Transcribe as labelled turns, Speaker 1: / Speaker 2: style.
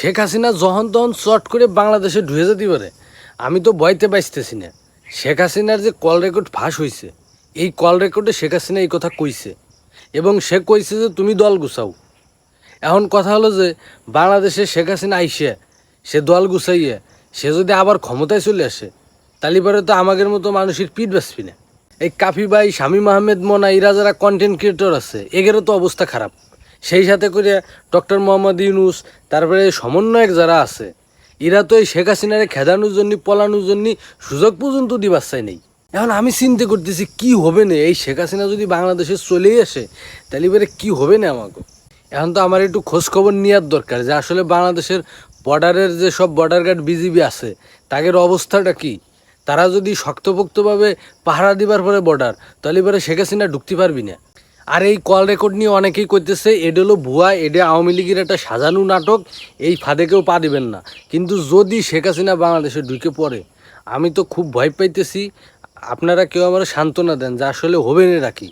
Speaker 1: শেখ হাসিনা যখন তখন চট করে বাংলাদেশে ঢুয়ে যেতে পারে, আমি তো ভয়তে বাঁচতেছি না। শেখ হাসিনার যে কল রেকর্ড ফাঁস হয়েছে এই কল রেকর্ডে শেখ হাসিনা এই কথা কইছে। এবং সে কইছে যে, তুমি দল গুছাও। এখন কথা হলো যে, বাংলাদেশে শেখ হাসিনা আইসে, সে দল গুছাইয়ে, সে যদি আবার ক্ষমতায় চলে আসে, তাহলে পরে তো আমাদের মতো মানুষের পিঠ বাঁচবি না। এই কাফি ভাই, শামীম আহমেদ মোনা, এরা যারা কন্টেন্ট ক্রিয়েটর আছে এগেরও তো অবস্থা খারাপ। সেই সাথে করে ডক্টর মোহাম্মদ ইউনুস, তারপরে সমন্বয়ক যারা আছে, এরা তো এই শেখ হাসিনারে খেদানোর জন্য, পলানোর জন্য সুযোগ পর্যন্ত দিবার চাই নেই। এখন আমি চিন্তা করতেছি, কি হবে না? এই শেখ হাসিনা যদি বাংলাদেশে চলেই আসে, তাহলে এবারে কি হবে না আমাকে এখন তো আমার একটু খোঁজ খবর নেওয়ার দরকার যে আসলে বাংলাদেশের বর্ডারের যে সব বর্ডার গার্ড বিজিবি আছে তাদের অবস্থাটা কি? তারা যদি শক্তপোক্তভাবে পাহারা দিবার পরে বর্ডার, তাহলে এবারে শেখ হাসিনা ঢুকতে পারবি না। আর এই কল রেকর্ড নিয়ে অনেকেই করতেছে এটা হলো ভুয়া এটা আওয়ামী লীগের একটা সাজানো নাটক, এই ফাঁদে কেউ পা দেবেন না। কিন্তু যদি শেখ হাসিনা বাংলাদেশে ঢুকে পড়ে, আমি তো খুব ভয় পাইতেছি, আপনারা কেউ আমার সান্ত্বনা দেন যা আসলে হবে না রাখি